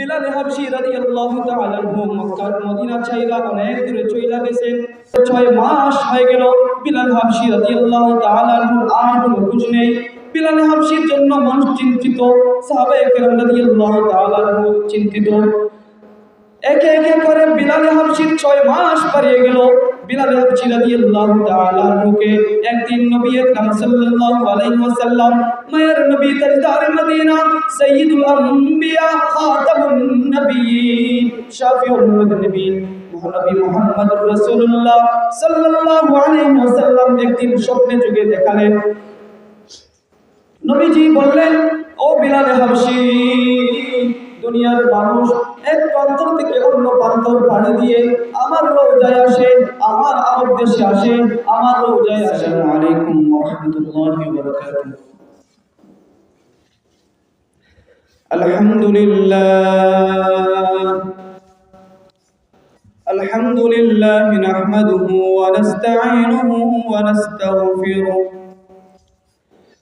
বিলাল হাবশি রাদিয়াল্লাহু তাআলা আনহু মক্কার মদিনা ছাইরা অনেক দূরে চইলা গেছেন। ছয় মাস হয়ে গেল বিলাল হাবশি রাদিয়াল্লাহু তাআলা আনহুর আর কোনো খোঁজ নেই। বিলাল হাবশির জন্য মানুষ চিন্তিত সাহাবায়ে কেরাম রাদিয়াল্লাহু তাআলা আনহু চিন্তিত। একে একে করে বিলাল হাবশির ছয় মাস পারিয়ে গেল। বিলাল রাদিয়াল্লাহু তাআলা আনহুকে একদিন নবী আকরাম সাল্লাল্লাহু আলাইহি ওয়াসাল্লাম মায়ের নবী তাজদার মদিনা সাইয়্যিদুল আম্বিয়া খাতামুন নবিয়্যিন শাফিউল মুযনিবিন মহানবী মুহাম্মদুর রাসূলুল্লাহ সাল্লাল্লাহু আলাইহি ওয়াসাল্লাম একদিন স্বপ্নে যুগে দেখালেন। নবীজি বললেন, ও বিলাল হাবশি দুনিয়ার মানুষ এক প্রান্তর থেকে অন্য প্রান্তর পাড়ি দিয়ে আমার রোজায় আসে আমার আরব দেশে আসে আমার রোজায় আসে আলাইকুম ওয়া রাহমাতুল্লাহি ওয়া বারাকাতুহু আলহামদুলিল্লাহ الحمد لله نحمده ونستعينه ونستغفره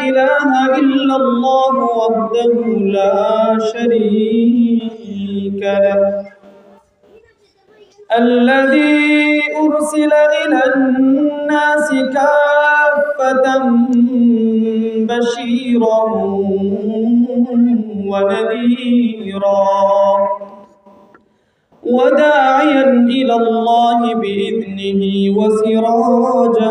إله إلا الله وحده لا شريك له. الذي أرسل إلى الناس كافة بشيرا ونذيرا وداعيا إلى الله بإذنه وسراجا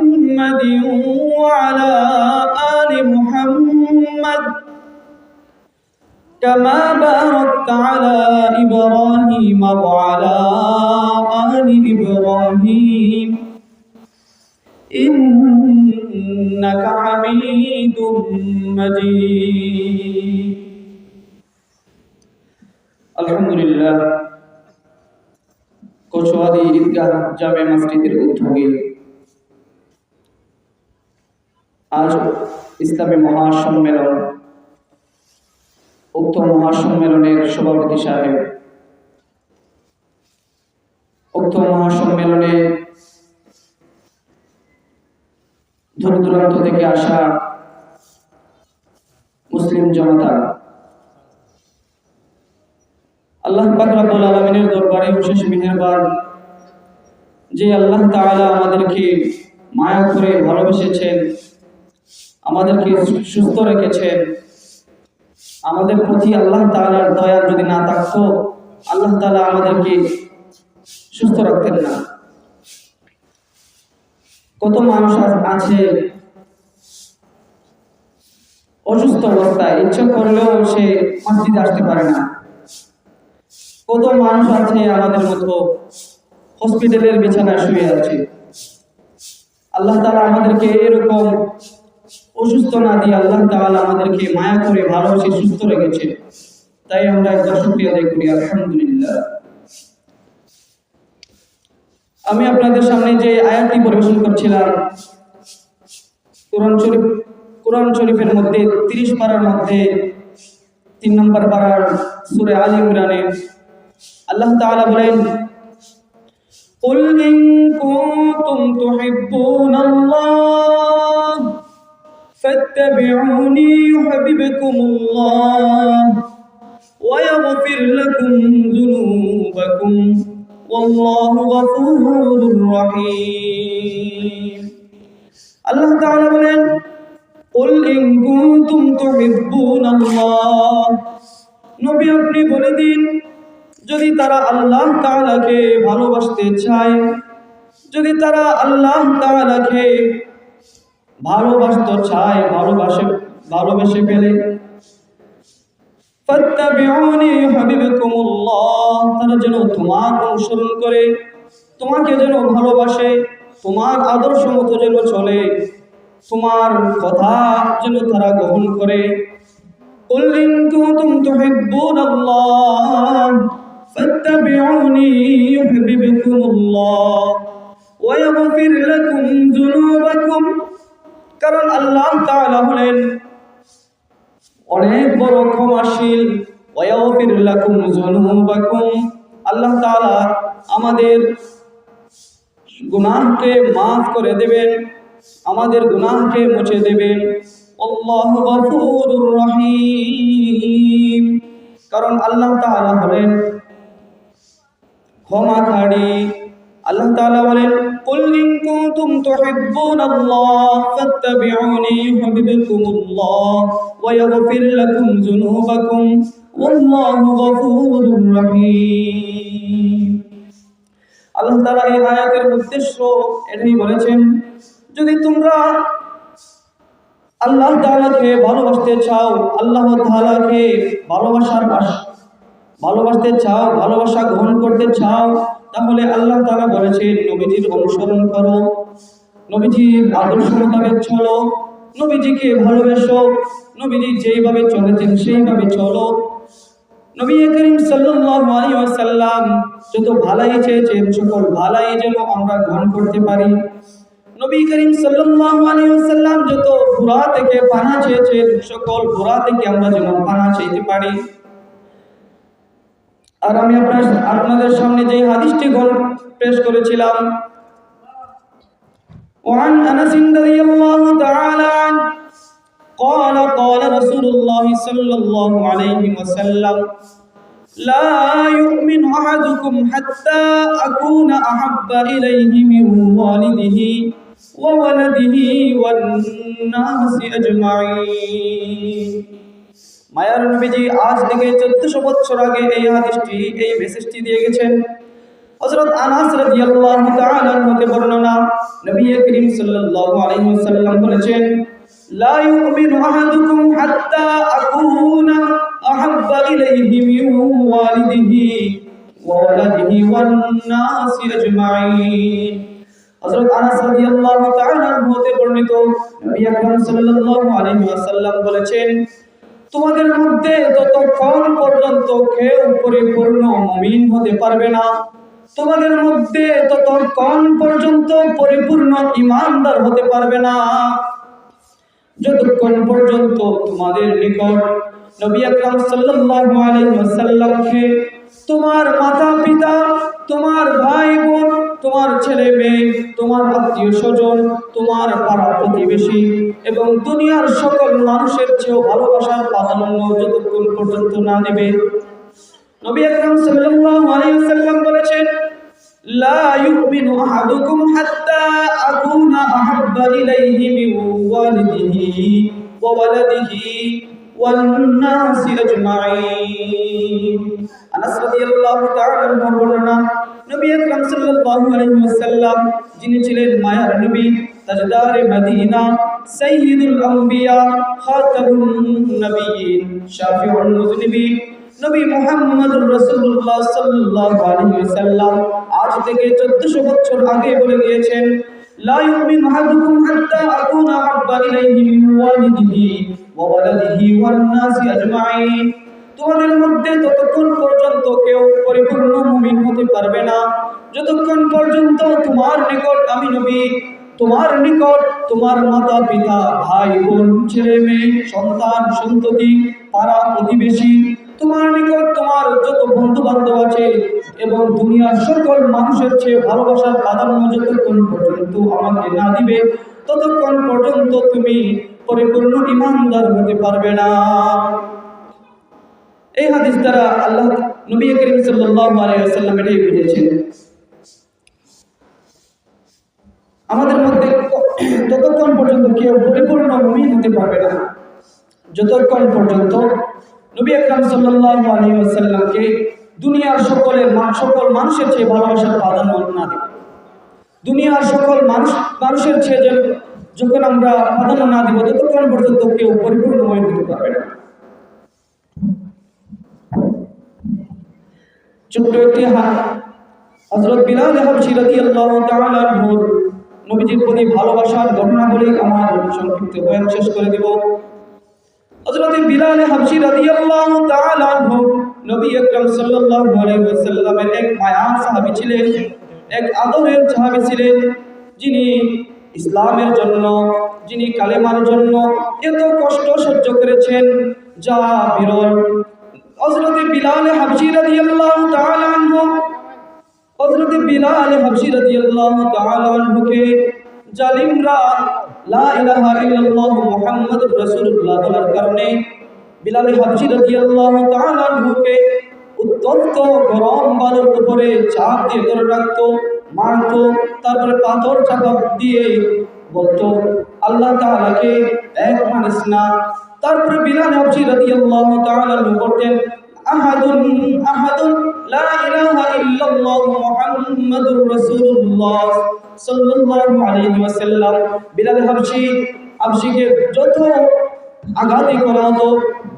وعلى آل محمد كما باركت على إبراهيم وعلى آل إبراهيم إنك حميد مجيد الحمد لله কচুয়াদি ঈদগাহ জামে মসজিদের উদ্যোগে আজ ইসলামী মহাসম্মেলন, উক্ত মহাসম্মেলনের সভাপতি সাহেব। উক্ত মহাসম্মেলনে দূর দূরান্ত থেকে আসা মুসলিম জনতা, আল্লাহ পাক রব্বুল আলামিনের দরবারে বিশেষ মেহেরবান, যে আল্লাহ তাআলা আমাদেরকে মায়া করে ভালোবেসেছেন আমাদেরকে সুস্থ রেখেছেন আমাদের প্রতি আল্লাহ তাআলার দয়া যদি না থাকতো, আল্লাহ তাআলা আমাদেরকে সুস্থ রাখতেন না। কত মানুষ আছে অসুস্থ অবস্থায়, ইচ্ছা করলেও সে মসজিদে আসতে পারে না। কত মানুষ আছে আমাদের মতো হসপিটালের বিছানায় শুয়ে আছে। আল্লাহ তাআলা আমাদেরকে এরকম অসুস্থ না দিয়ে আল্লাহ তাআলা আমাদেরকে মায়া করে ভালোবেসে সুস্থ রেখেছে তাই আমরা একবার শুক্রিয়া আদায় করি আলহামদুলিল্লাহ আমি আপনাদের সামনে যে আয়াতটি পরিবেশন করছিলাম কোরআন শরীফ কোরআন শরীফের মধ্যে তিরিশ পারার মধ্যে তিন নম্বর পারার সুরে আল ইমরানে আল্লাহ তাআলা বলেন قل إن كنتم تحبون الله فاتبعوني يحببكم الله ويغفر لكم ذنوبكم والله غفور رحيم আল্লাহ তাআলা বলেন قل إن كنتم تحبون الله নবী আপনি বলে দিন যদি তারা আল্লাহ তাআলাকে ভালোবাসতে চায় যদি তারা আল্লাহ তাআলাকে ভালোবাসতে চায় ভালোবাসে ভালোবেসে ফেলে ফাত্তাবিউনি ইউহিব্বুকুমুল্লাহ তারা যেন তোমার অনুসরণ করে তোমাকে যেন ভালোবাসে তোমার আদর্শ মতো যেন চলে তোমার কথা যেন তারা গ্রহণ করে قل إن كنتم تحبون الله فاتبعوني يحببكم الله ويغفر لكم ذنوبكم কারণ আল্লাহ তাআলা হলেন অনেক বড় ক্ষমাশীল। ওয়াগফির লাকুম যুনুবাকুম। আল্লাহ তাআলা আমাদের গুনাহকে মাফ করে দেবেন, আমাদের গুনাহকে মুছে দেবেন। আল্লাহু গফুরুর রহিম। কারণ আল্লাহ তাআলা হলেন ক্ষমাকারী। আল্লাহ তাআলা বলেন, কুল ইন কুনতুম তুহিব্বুনাল্লাহ ফাত্তাবিউনি ইউহিব্বুকুমুল্লাহ ওয়া ইয়াগফির লাকুম যুনুবাকুম, ওয়াল্লাহু আল্লাহ তাআলা এই আয়াতের উদ্দেশ্য এটাই বলেছেন, যদি তোমরা আল্লাহ তাআলাকে ভালোবাসতে চাও, আল্লাহ তাআলাকে ভালোবাসার বাস- ভালোবাসতে চাও, ভালোবাসা গ্রহণ করতে চাও তাহলে আল্লাহ তাআলা বলেছেন, নবীজির অনুসরণ করো, নবীজির আদর্শ মোতাবেক চলো, নবীজিকে ভালোবেসো, নবীজি যেইভাবে চলেছেন সেইভাবে চলো। নবী করিম সাল্লাল্লাহু আলাইহি ওয়াসাল্লাম যত ভালাই চেয়েছেন, সকল ভালাই যেন আমরা গ্রহণ করতে পারি। নবী করিম সাল্লাল্লাহু আলাইহি ওয়াসাল্লাম যত বুরা থেকে পানা চেয়েছেন, সকল বুরা থেকে আমরা যেন পানা চাইতে পারি। আর আমি আপনার আপনাদের সামনে যে হাদিসটি গল্প পেশ করেছিলাম وعن انس رضي الله تعالى عنه قال قال رسول الله صلى الله عليه وسلم لا يؤمن احدكم حتى اكون احب اليه من والده وولده والناس اجمعين মায়ার নবীজি আজ থেকে চোদ্দশো বছর আগে এই হাদিসটি, এই মেসেজটি দিয়ে গেছেন। হযরত আনাস রাদিয়াল্লাহু তাআলা বর্ণনা নবী করিম সাল্লাল্লাহু আলাইহি ওয়াসাল্লাম বলেছেন, লা ইউমিনু আহাদুকুম হাত্তা আকুনা আহাব্বা ইলাইহি মিন ওয়ালিদিহি ওয়া ওয়ালাদিহি ওয়ান নাসি আজমাইন। হযরত আনাস রাদিয়াল্লাহু বর্ণিত নবী আকরাম সাল্লাল্লাহু আলাইহি ওয়াসাল্লাম বলেছেন তোমাদের মধ্যে ততক্ষণ পর্যন্ত কেউ পরিপূর্ণ মমিন হতে পারবে না, তোমাদের মধ্যে ততক্ষণ পর্যন্ত পরিপূর্ণ ইমানদার হতে পারবে না। যতক্ষণ পর্যন্ত তোমাদের নিকট নবী আকরাম সাল্লাল্লাহু আলাইহি ওয়াসাল্লামকে তোমার মাতা পিতা তোমার ভাই বোন তোমার ছেলে মেয়ে, তোমার আত্মীয় স্বজন, তোমার পাড়া প্রতিবেশী এবং দুনিয়ার সকল মানুষের চেয়েও ভালোবাসার প্রাধান্য যতক্ষণ পর্যন্ত না দেবে নবী আকরাম সাল্লাল্লাহু আলাইহি সাল্লাম বলেছেন, লা ইউমিনু আহাদুকুম হাত্তা আকুনা আহাব্বা ইলাইহি মিন ওয়ালিদিহি ওয়া ওয়ালাদিহি والناس أجمعين আনাস রাদিয়াল্লাহু তাআলা আনহু বর্ণনা নবী আকরাম সাল্লাল্লাহু আলাইহি ওয়াসাল্লাম যিনি ছিলেন মায়ার নবী তাজদারে মদিনা সাইয়্যিদুল আম্বিয়া খাতামুন নবিয়্যিন শাফিউল মুযনিবিন নবী মুহাম্মদুর রাসূলুল্লাহ সাল্লাল্লাহু আলাইহি ওয়াসাল্লাম আজ থেকে 1400 বছর আগে বলে গিয়েছেন লা ইউমিনু আহাদুকুম হাত্তা আকুনা আহাব্বা ইলাইহি মিন ওয়ালিদিহি তোমাদের মধ্যে ততক্ষণ পর্যন্ত কেউ পরিপূর্ণ মুমিন হতে পারবে না। যতক্ষণ পর্যন্ত তোমার নিকট, আমি নবী, তোমার নিকট তোমার মাতা, পিতা, ভাই, বোন, ছেলে, মেয়ে, সন্তান, সন্ততি, পাড়া, প্রতিবেশী, তোমার নিকট তোমার যত বন্ধু বান্ধব আছে এবং দুনিয়ার সকল মানুষের চেয়ে ভালোবাসার প্রাধান্য যতক্ষণ পর্যন্ত আমাকে না দিবে, ততক্ষণ পর্যন্ত তুমি পরিপূর্ণ ইমানদার হতে পারবে না। এই হাদিস দ্বারা আল্লাহ নবী করিম সাল্লাল্লাহু আলাইহি ওয়াসাল্লাম এটাই বুঝেছেন। আমাদের মধ্যে ততক্ষণ পর্যন্ত কেউ পরিপূর্ণ মুমিন হতে পারবে না, যতক্ষণ পর্যন্ত নবী আকরাম সাল্লাল্লাহু আলাইহি ওয়াসাল্লামকে দুনিয়ার সকলের সকল মানুষের চেয়ে ভালোবাসার প্রাধান্য না দেবে। দুনিয়ার সকল মানুষ, মানুষের চেয়ে যে- যখন আমরা প্রাধান্য না দিব, ততক্ষণ পর্যন্ত কেউ পরিপূর্ণ মুমিন হতে পারবে না। ছোট্ট একটি হজরত বিলাল হাবশি রাদিয়াল্লাহু তাআলা নবীজির প্রতি ভালোবাসার ঘটনা বলে আমার সংক্ষিপ্ত বয়ান শেষ করে দেব। হযরত বিলাল হাবশি রাদিয়াল্লাহু তাআলা নবী আকরাম সাল্লাল্লাহু আলাইহি ওয়াসাল্লামের এক মায়ার সাহাবী ছিলেন, এক আদরের সাহাবী ছিলেন, যিনি ইসলামের জন্য, যিনি কালেমার জন্য এত কষ্ট সহ্য করেছেন, যা বিরল। হযরত বিলাল রাদিয়াল্লাহু তাআলা আনহু, হযরত বিলাল হাবশি রাদিয়াল্লাহু তাআলা আনহুকে জালিমরা লা ইলাহা ইল্লাল্লাহু মুহাম্মাদুর রাসূলুল্লাহ বলার কারণে বিলাল হাবশি রাদিয়াল্লাহু তাআলা আনহুকে উত্তপ্ত গরম বালুর উপরে চাপ দিয়ে ধরে রাখতো। মারতো, তারপরে পাথর চাপা দিয়ে বলতো, আল্লাহ তাআলাকে এক মানিস না। তারপরে বিলাল হাবশি রাদিয়াল্লাহু তাআলা করতেন আহাদুন আহাদুন, লা ইলাহা ইল্লাল্লাহু মুহাম্মাদুর রাসূলুল্লাহ সাল্লাল্লাহু আলাইহি ওয়াসাল্লাম। বিলাল হাবশি হাবশিকে যত আঘাতই করা হতো,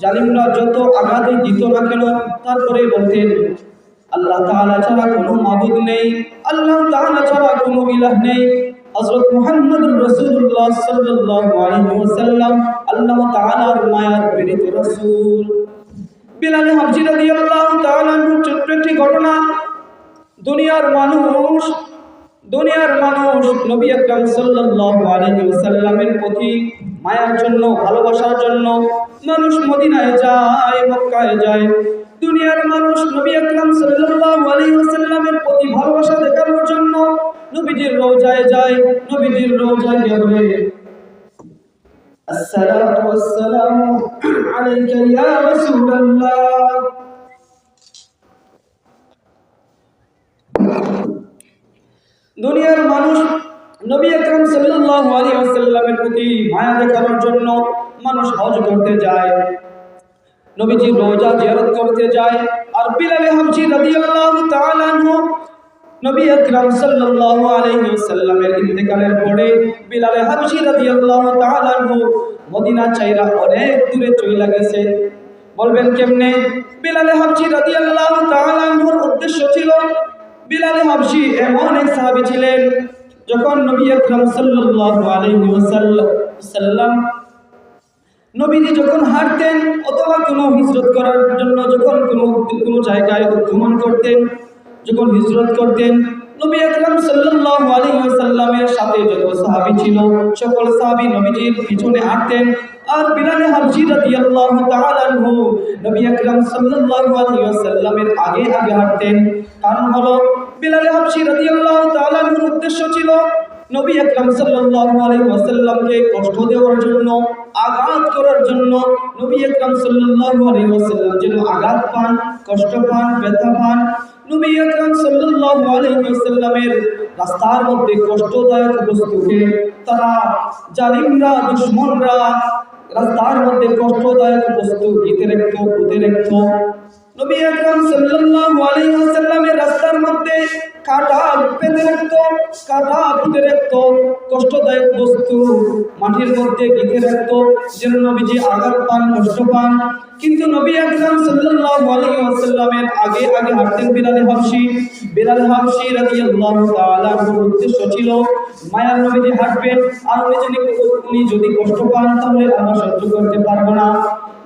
জালিমরা যত আঘাতই দিত না কেন, তারপরে বলতেন আল্লাহ তাআলা ছাড়া কোনো মাবুদ নেই, আল্লাহ তাআলা ছাড়া কোনো ইলাহ নেই। হযরত মুহাম্মদুর রাসূলুল্লাহ সাল্লাল্লাহু আলাইহি ওয়াসাল্লাম আল্লাহ তাআলার মায়ার প্রেরিত রাসূল। বিলাল হাবশি রাদিয়াল্লাহু তাআলা ছোট্ট একটি ঘটনা। দুনিয়ার মানুষ দুনিয়ার মানুষ নবী আকরাম সাল্লাল্লাহু আলাইহি ওয়াসাল্লামের প্রতি মায়ার জন্য, ভালোবাসার জন্য মানুষ মদিনায় যায়, মক্কায় যায়। দুনিয়ার মানুষ নবী আকরাম সাল্লাল্লাহু আলাইহি ওয়াসাল্লামের প্রতি ভরসা দেখানোর জন্য নবীজির রওজায় যায়, নবীজির রওজায় যাবে আসসালাতু ওয়াসসালামু আলাইকা ইয়া রাসূলুল্লাহ। দুনিয়ার মানুষ নবী আকরাম সাল্লাল্লাহু আলাইহি ওয়াসাল্লামের প্রতি মায়া দেখানোর জন্য মানুষ হজ করতে যায়। নবীজি রোজা জিয়ারত করতে যায়। আর বিলাল হাবশি রাদিয়াল্লাহু তাআলা আনহু, নবী আকরাম সাল্লাল্লাহু আলাইহি ওয়াসাল্লামের ইন্তেকালের পরে বিলাল হাবশি রাদিয়াল্লাহু তাআলা আনহু মদিনা চাইরা অনেক দূরে চলে গেছে। বলবেন কেমনে? বিলাল হাবশি রাদিয়াল্লাহু তাআলা আনহুর উদ্দেশ্য ছিল, বিলাল হাবশি এমন এক সাহাবী ছিলেন, যখন নবী আকরাম সাল্লাল্লাহু আলাইহি ওয়াসাল্লাম নবীজি যখন হাঁটতেন অথবা কোনো হিজরত করার জন্য যখন কোনো কোনো জায়গায় ভ্রমণ করতেন, যখন হিজরত করতেন, নবী আকরাম সাল্লাল্লাহু আলাইহি ওয়াসাল্লামের সাথে যত সাহাবী ছিল, সকল সাহাবী নবীজির পিছনে হাঁটতেন। আর বিলাল হাবশি রাদিয়াল্লাহু তাআলা আনহু নবী আকরাম সাল্লাল্লাহু আলাইহি ওয়াসাল্লামের আগে আগে হাঁটতেন। কারণ হলো, বিলাল হাবশি রাদিয়াল্লাহু তাআলা আনহুর উদ্দেশ্য ছিল নবী আকরাম সাল্লাল্লাহু আলাইহি ওয়াসাল্লামকে কষ্ট দেওয়ার জন্য, আঘাত করার জন্য নবী আকরাম সাল্লাল্লাহু আলাইহি ওয়াসাল্লাম যেন আঘাত পান, কষ্ট পান, ব্যথা পান, নবী আকরাম সাল্লাল্লাহু আলাইহি ওয়াসাল্লামের রাস্তার মধ্যে কষ্টদায়ক বস্তুকে, তারা জালিমরা, দুশমনরা রাস্তার মধ্যে কষ্টদায়ক বস্তু গীতে রাখতো পুঁতে রাখতো। নবী আকরাম সাল্লাল্লাহু আলাইহি ওয়াসাল্লামের রাস্তার মধ্যে কাটা পেতে রাখতো, কাটা পুঁতে রাখতো, কষ্টদায়ক বস্তু মাটির মধ্যে গীতে রাখতো, যেন নবীজি আঘাত পান, কষ্ট পান। কিন্তু নবী আকরাম সাল্লাল্লাহু আলাইহি ওয়াসাল্লামের আগে আগে হাঁটতেন বিলাল হাবশি। বিলাল হাবশি রাদিয়াল্লাহু তাআলা উদ্দেশ্য ছিল, মায়ার নবীজি হাঁটবেন, আর উনি যদি উনি যদি কষ্ট পান, তাহলে আমরা সহ্য করতে পারব না।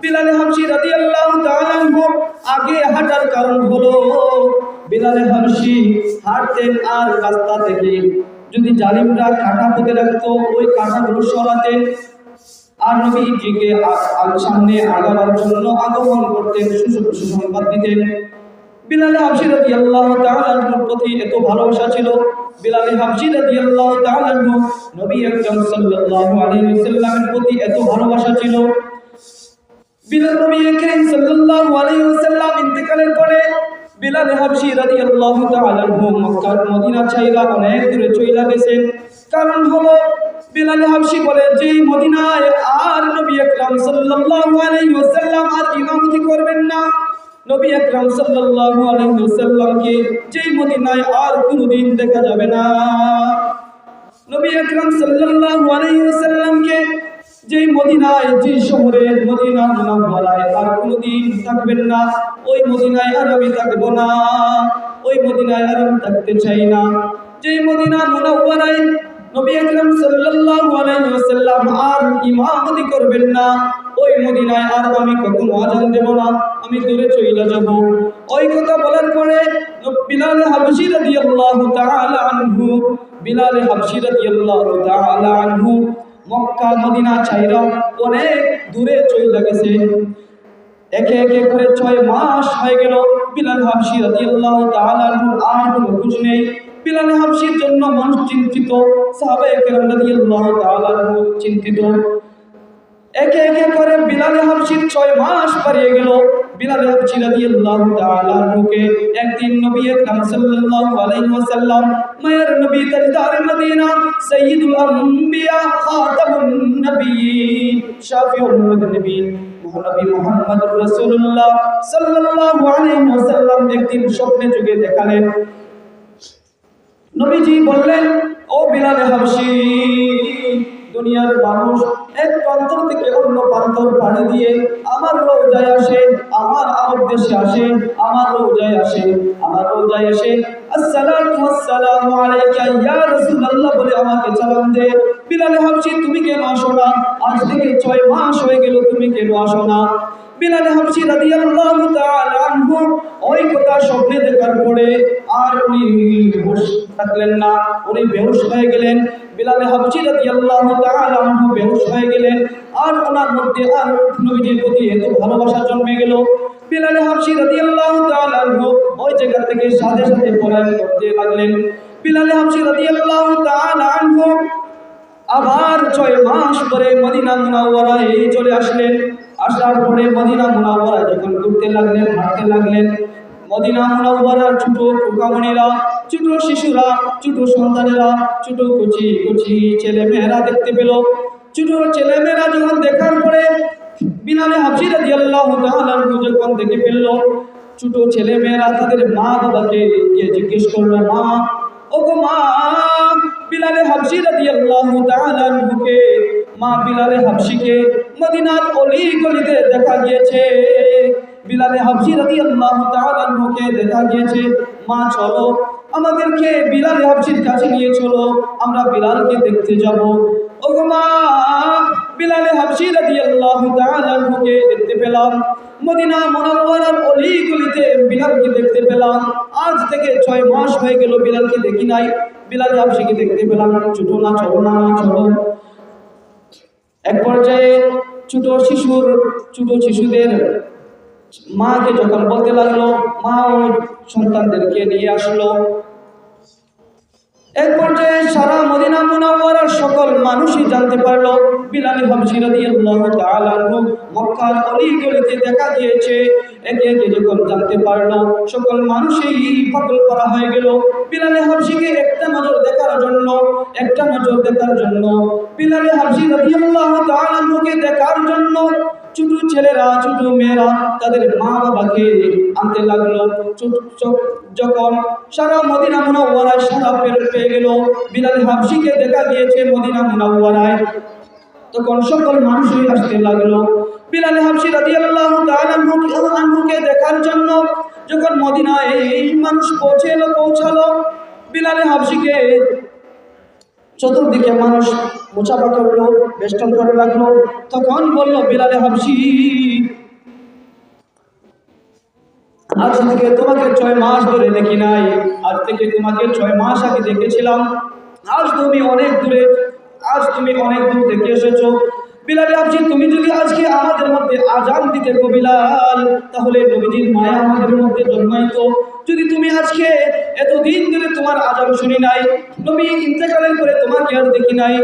বিলাল হাবশি রাদিয়াল্লাহু তাআলা আগে হাঁটার কারণ হলো বিলালে হাবশি হাঁটতেন আর রাস্তা থেকে। যদি জালিমরা কাঁটা পুঁতে রাখতো, ওই কাঁটাগুলো সরাতেন আর নবীজিকে সামনে আগাবার জন্য আগমন করতেন সুসু- সুসংবাদ দিতেন। বিলালে হাবশি রাদিয়াল্লাহু তাআলা আনহুর প্রতি এত ভালোবাসা ছিল। বিলালে হাবশি রাদিয়াল্লাহু তাআলা আনহু নবী আকরাম সাল্লাল্লাহু আলাইহি ওয়াসাল্লামের প্রতি এত ভালোবাসা ছিল। বিলাল নবী করিম সাল্লাল্লাহু আলাইহি ওয়াসাল্লাম ইন্তেকালের পরে বিলাল হাবশি রাদিয়াল্লাহু তাআলা আনহু মক্কা মদিনা ছাইরা অনেক দূরে চলে গেছেন। কারণ হলো বিলাল হাবশি বলে যে মদিনায় আর নবী আকরাম সাল্লাল্লাহু আলাইহি ওয়াসাল্লাম আর ইমামতি করবেন না, নবী আকরাম সাল্লাল্লাহু আলাইহি ওয়াসাল্লামকে যেই মদিনায় আর কোনোদিন দেখা যাবে না। নবী আকরাম সাল্লাল্লাহু আলাইহি ওয়াসাল্লামকে যেই মদিনায় যে শহরে মদিনা মুনাওয়ারায় আর কোনোদিন থাকবেন না। ওই মদিনায় আর আমি থাকব না। ওই মদিনায় আর আমি থাকতে চাই না। যেই মদিনা মুনাওয়ারায় নবী আকরাম সাল্লাল্লাহু আলাইহি ওয়াসাল্লাম আর ইমামতি করবেন না, ওই মদিনায় আর আমি কখনো আজান দেব না। আমি দূরে চলে যাব। ওই কথা বলার পরে বিলাল হাবশি রাদিয়াল্লাহু তাআলা আনহু, বিলাল হাবশি রাদিয়াল্লাহু তাআলা আনহু মক্কা, মদিনা ছাইরা অনেক দূরে চলে গেছে। একে একে করে ছয় মাস হয়ে গেল। বিলাল হাবশি রাদিয়াল্লাহু তাআলা আনহু আর কোনো খোঁজ নেই। বিলাল হাবশির জন্য মানুষ চিন্তিত, সাহাবায়ে কেরাম রাদিয়াল্লাহু তাআলা চিন্তিত। একে একে করে বিলাল হাবশির ছয় মাস পেরিয়ে গেল। বিলাল হাবশি রাদিয়াল্লাহু তাআলা আনহুকে একদিন নবী আকরাম সাল্লাল্লাহু আলাইহি ওয়াসাল্লাম মায়ের নবী তাজদার মদিনা সাইয়্যিদুল আম্বিয়া খাতামুন নবিয়্যিন শাফিউল মুযনিবিন মহানবী মুহাম্মদুর রাসূলুল্লাহ সাল্লাল্লাহু আলাইহি ওয়াসাল্লাম একদিন স্বপ্নে যুগে দেখালেন। নবীজি বললেন, ও বিলাল হাবশি দুনিয়ার মানুষ এক প্রান্তর থেকে অন্য প্রান্তর পাড়ি দিয়ে আমার রোজায় আসে, আমার আরব দেশে আসে, আমার রোজায় আসে, আমার রোজায় আসে আসসালাতু ওয়াসসালামু আলাইকা ইয়া রাসূলুল্লাহ বলে আমাকে সালাম দে। বিলাল হাবশি তুমি কেন আসো না? আজ থেকে ছয় মাস হয়ে গেল, তুমি কেন আসো না? বিলাল হাবশি রাদিয়াল্লাহু তাআলা আনহু ওই কথা স্বপ্নে দেখার পরে আর উনি বেহুশ থাকলেন না, উনি বেহুশ হয়ে গেলেন। বিলাল হাবশি রাদিয়াল্লাহু তাআলা আনহু বেহুশ হয়ে গেলেন। আর ওনার মধ্যে আর নবীজির প্রতি এত ভালোবাসা জন্মে গেল। বিলাল হাবশি রাদিয়াল্লাহু তাআলা আনহু ওই জায়গা থেকে সাথে সাথে পলায়ন করতে লাগলেন। বিলাল হাবশি রাদিয়াল্লাহু তাআলা আনহু আবার ছয় মাস পরে মদিনা মুনাওয়ারায় চলে আসলেন। আসার পরে মদিনা মুনাওয়ারায় যখন ঘুরতে লাগলেন, হাঁটতে লাগলেন। মদিনা মুনাওয়ারার ছোট পোকামণিরা ছোট শিশুরা, ছোট সন্তানেরা, ছোট কচি কচি ছেলে মেয়েরা দেখতে পেল। ছোট ছেলে মেয়েরা যখন দেখার পরে হাফসি রাদিয়াল্লাহু তাআলা আনহু যখন দেখে ফেলল, ছোট ছেলে মেয়েরা তাদের মা বাবাকে গিয়ে জিজ্ঞেস করল, মা, ওগো মা বিলালে হাবশি রাদিয়াল্লাহু তাআলা আনহুকে, মা বিলালে হাবশিকে মদিনার অলি গলিতে দেখা গিয়েছে। বিলালে হাবশি রাদিয়াল্লাহু তাআলা আনহুকে দেখা গিয়েছে, মা, চলো, আমাদেরকে বিলালে হাবশির কাছে নিয়ে চলো, আমরা বিলালকে দেখতে যাব। ওগো মা, বিলালে হাবশি রাদিয়াল্লাহু তাআলা আনহুকে দেখতে পেলাম। মদিনা মুনাওয়ারার অলি গলিতে বিলালকে দেখতে পেলাম। আজ থেকে ছয় মাস হয়ে গেল বিলালকে দেখি নাই। বিলাল হাবশিকে দেখতে পেলাম। ছোট না, চলো না চলো। এক পর্যায়ে ছোট শিশুর, ছোট শিশুদের মাকে যখন বলতে লাগল, মা ওর সন্তানদেরকে নিয়ে আসলো। এক পর্যায়ে সারা মদিনা মুনাওয়ারার সকল মানুষই জানতে পারল, বিলাল হাবশি তাআলা দেখা দিয়েছে। একে একে যখন জানতে পারল, সকল মানুষই পাগল করা হয়ে গেল। বিলালে হাবশিকে একটা নজর দেখার জন্য, একটা নজর দেখার জন্য, বিলালে হাবশি রাদিয়াল্লাহু তাআলা দেখার জন্য ছোট ছেলেরা ছোট মেয়েরা তাদের মা বাবাকে আনতে লাগল। যখন সারা মদিনা মুনাওয়ারায় সারা পেয়ে পেয়ে গেল, বিলাল হাবশিকে দেখা গিয়েছে মদিনা মুনাওয়ারায়। তখন সকল মানুষই আসতে লাগল। বিলাল রাদিয়াল্লাহু তাআলা আনহু- আনহুকে দেখার জন্য যখন মদিনায় এই মানুষ পৌঁছে এলো, পৌঁছালো, বিলাল হাবশিকে চতুর্দিকে মানুষ মোচাপা করল বেষ্টন করে রাখল। তখন বলল, বিলালে হাবসি আজ থেকে তোমাকে ছয় মাস ধরে দেখি নাই। আজ থেকে তোমাকে ছয় মাস আগে দেখেছিলাম। আজ তুমি অনেক দূরে, আজ তুমি অনেক দূর থেকে এসেছ। বিলাল হাবশি তুমি যদি আজকে আমাদের মধ্যে আজান দিতে গো বিলাল, তাহলে নবীজির মায়া আমাদের মধ্যে জন্মাইতো। যদি তুমি আজকে এতদিন ধরে তোমার আজান শুনি নাই, নবী ইন্তেকালের পরে তোমাকে আর দেখি নাই?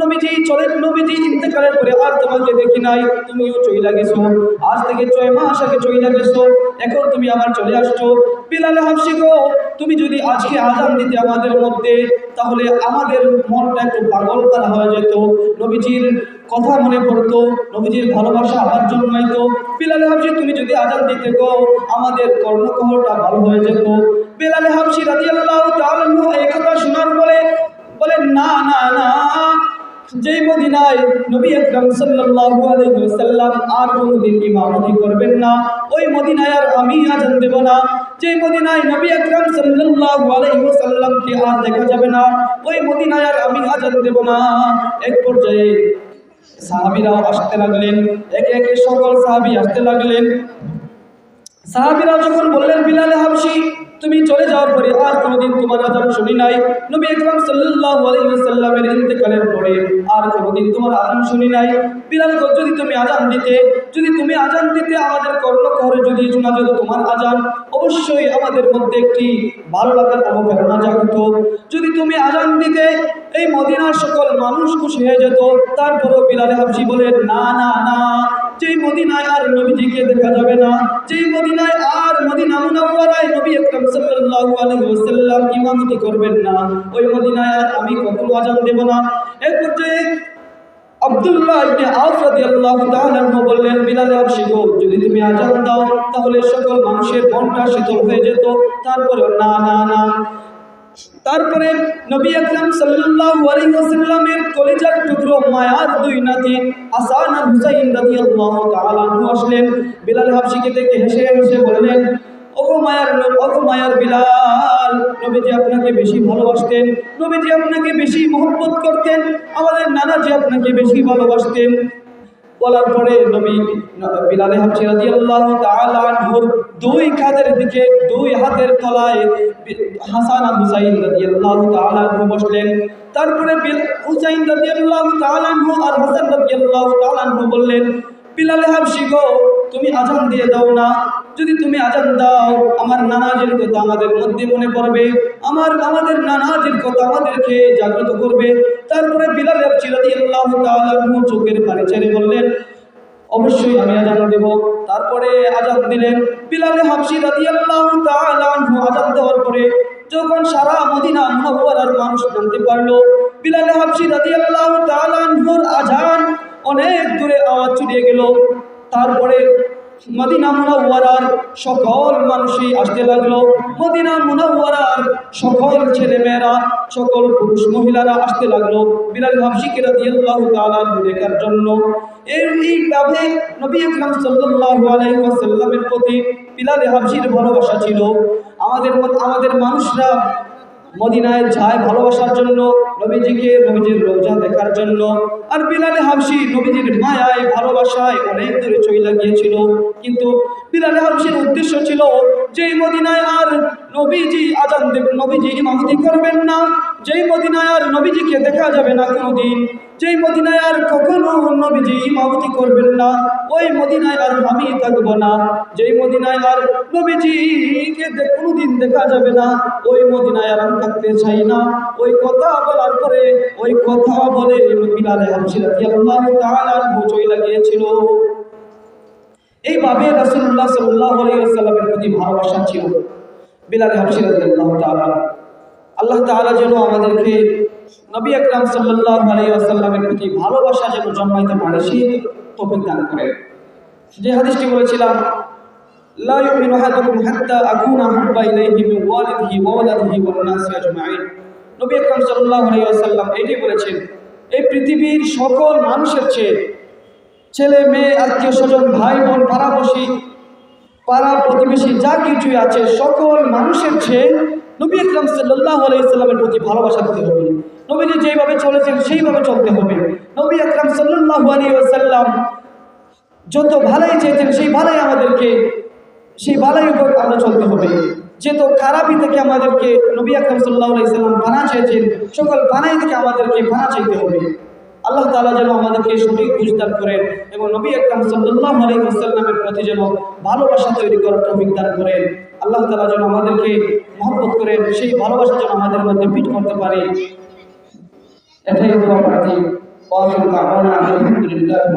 নবীজি চলে নবীজি ইন্তেকালের পরে আর তোমাকে দেখি নাই, তুমিও চইলা গেছো। আজ থেকে ছয় মাস আগে চইলা গেছো, এখন তুমি আবার চলে আসছো। বিলালে হাফসি গো, তুমি যদি আজকে আজান দিতে আমাদের মধ্যে, তাহলে আমাদের মনটা একটু পাগল হয়ে যেত। নবীজির কথা মনে পড়তো, নবীজির ভালোবাসা আবার জন্মাইতো বিলালে হাফসি তুমি যদি আজান দিতে গো আমাদের কর্ণকহটা ভালো হয়ে যেত। বিলালে রাদিয়াল্লাহু তাআলা আনহু এই কথা শোনার পরে বলেন, না না না, যেই মদিনায় নবী আকরাম সাল্লাল্লাহু আলাইহি ওয়াসাল্লাম আর কোনোদিন ইমামতি করবেন না, ওই মদিনায় আর আমি আজান দেব না। যেই মদিনায় নবী আকরাম সাল্লাল্লাহু আলাইহি ওয়াসাল্লামকে আর দেখা যাবে না, ওই মদিনায় আর আমি আজান দেব না। এক পর্যায়ে সাহাবীরাও আসতে লাগলেন একে একে সকল সাহাবি আসতে লাগলেন। সাহাবীরা যখন বললেন, বিলাল হাবশি, তুমি চলে যাওয়ার পরে আর কোনোদিন তোমার আজান শুনি নাই। নবী সাল্লাল্লাহু আলাইহি ওয়াসাল্লামের ইন্তেকালের পরে আর কোনোদিন তোমার আজান শুনি নাই। বিলাল যদি তুমি আজান দিতে, যদি তুমি আজান দিতে, আমাদের কর্ণকহরে যদি শোনা যেত তোমার আজান, অবশ্যই আমাদের মধ্যে একটি ভালো লাগার অনুপ্রেরণা জাগত। যদি তুমি আজান দিতে, এই মদিনার সকল মানুষ খুশি হয়ে যেত। তারপরেও বিলাল হাবশি বলেন, না না না যেই মদিনায় আর নবীজিকে দেখা যাবে না, যেই মদিনায় আর মদিনা মুনাওয়ারায় নবী আকরাম সাল্লাল্লাহু আলাইহি ওয়াসাল্লাম ইমামতি করবেন না, ওই মদিনায় আর আমি কখনো আজান দেব না। এর পর্যায়ে আব্দুল্লাহ ইবনে আউফ রাদিয়াল্লাহু তাআলা বললেন, বিলাল হাবশি যদি তুমি আজান দাও, তাহলে সকল মানুষের মনটা শীতল হয়ে যেত তারপরে না না না। তারপরে নবী আকরাম সাল্লাল্লাহু আলাইহি ওয়াসাল্লামের কলিজার টুকরো মায়ার দুই নাতি হাসান আর হুসাইন রাদিয়াল্লাহু তাআলা আনহু আসলেন। বিলাল হাবশিকে দেখে হেসে হেসে বললেন, ওগো মায়ার ওগো মায়ার বিলাল, নবীজি আপনাকে বেশি ভালোবাসতেন, নবীজি আপনাকে বেশি মহব্বত করতেন, আমাদের নানাজি আপনাকে বেশি ভালোবাসতেন বলার পরে নবী বিলালে হাবশি রাদিয়াল্লাহু তাআলা আনহুর দুই কাঁধের দিকে, দুই হাতের তলায় হাসান আর হুসাইন রাদিয়াল্লাহু তাআলা আনহু বসলেন। তারপরে হুসাইন রাদিয়াল্লাহু তাআলা আনহু আর হাসান রাদিয়াল্লাহু তাআলা আনহু বললেন, বিলালে হাবশি গো তুমি আজান দিয়ে দাও না। যদি তুমি আজান দাও, আমার নানাজির কথা আমাদের মধ্যে মনে পড়বে। আমার, আমাদের নানাজির কথা আমাদেরকে জাগ্রত করবে। তারপরে বিলাল তাআলা চোখের পানি ছেড়ে বললেন, অবশ্যই আমি আজান দেব। তারপরে আজাদ দিলেন। বিলালে রাদিয়াল্লাহু তাআলা আনহু আজান দেওয়ার পরে যখন সারা মদিনা মুনাওয়ারার মানুষ জানতে পারল, বিলালে হাফসি তাআলা আনহুর আজান অনেক দূরে আওয়াজ ছড়িয়ে গেল। তারপরে মদিনা মুনাওয়ারার সকল মানুষই আসতে লাগল। মদিনা মুনাওয়ারার সকল ছেলেমেয়েরা, সকল পুরুষ মহিলারা আসতে লাগল বিলাল হাবশিকে রাদিয়াল্লাহু তাআলা দেখার জন্য। এইভাবে নবী আকরাম সাল্লাল্লাহু আলাইহি ওয়াসাল্লামের প্রতি বিলাল হাবশির ভালোবাসা ছিল। আমাদের আমাদের মানুষরা মদিনায় যায় ভালোবাসার জন্য, নবীজিকে নবীজির রোজা দেখার জন্য। আর বিলালে হাবসি নবীজির মায়ায়, ভালোবাসায় অনেক দূরে চইলা গিয়েছিল। কিন্তু বিলালে হাবসির উদ্দেশ্য ছিল যে মদিনায় আর নবীজি আজান দেবেন, নবীজি ইমামতি করবেন না। যেই মদিনায় আর নবীজিকে দেখা যাবে না কোনোদিন, যেই মদিনায় আর কখনো নবীজি ইমামতি করবেন না, ওই মদিনায় আর আমি থাকব না। যেই মদিনায় আর নবীজিকে কোনোদিন দেখা যাবে না, ওই মদিনায় আর আমি থাকতে চাই না। ওই কথা বলার পরে, ওই কথা বলে বিলালে চইলা গিয়েছিল। এইভাবে রাসূলুল্লাহ সাল্লাল্লাহু আলাইহি ওয়াসাল্লামের প্রতি ভালোবাসা ছিল। বিলাল রাদিয়াল্লাহু তাআলা আল্লাহ তাআলা যেন আমাদেরকে নবী আকরাম সাল্লাল্লাহু আলাইহি ওয়াসাল্লামের প্রতি ভালোবাসা যেন জন্মাইতে পারে, সেই তৌফিক দান করেন। যে হাদিসটি বলেছিলাম ওয়ান নবী বলেছেন, এই পৃথিবীর সকল মানুষের চেয়ে ছেলে, মেয়ে আত্মীয় স্বজন ভাই বোন পাড়াপড়শি পাড়া প্রতিবেশী যা কিছুই আছে, সকল মানুষের চেয়ে নবী আকরাম সাল্লাল্লাহু আলাইহি সাল্লামের প্রতি ভালোবাসা দিতে হবে। নবীজি যেইভাবে চলেছেন, সেইভাবে চলতে হবে। নবী আকরাম সাল্লাল্লাহু আলাইহি ওয়াসাল্লাম যত ভালাই চেয়েছেন, সেই ভালাই আমাদেরকে, সেই ভালাই উপর আমরা চলতে হবে। যেহেতু খারাপই থেকে আমাদেরকে নবী আকরম সাল্লাহ সাল্লাম ভানা চেয়েছেন সকল ভানাই থেকে আমাদেরকে ভানা চাইতে হবে। আল্লাহ তালা যেন আমাদেরকে সঠিক বুঝদান করেন এবং নবী আকরাম সাল্লাহ আলাইসাল্লামের প্রতি যেন ভালোবাসা তৈরি করার টপিক দান করেন। আল্লাহ তালা যেন আমাদেরকে মহব্বত করেন, সেই ভালোবাসা যেন আমাদের মধ্যে ফিট করতে পারে। এটাই দোয়া প্রার্থী আলহামদুলিল্লাহি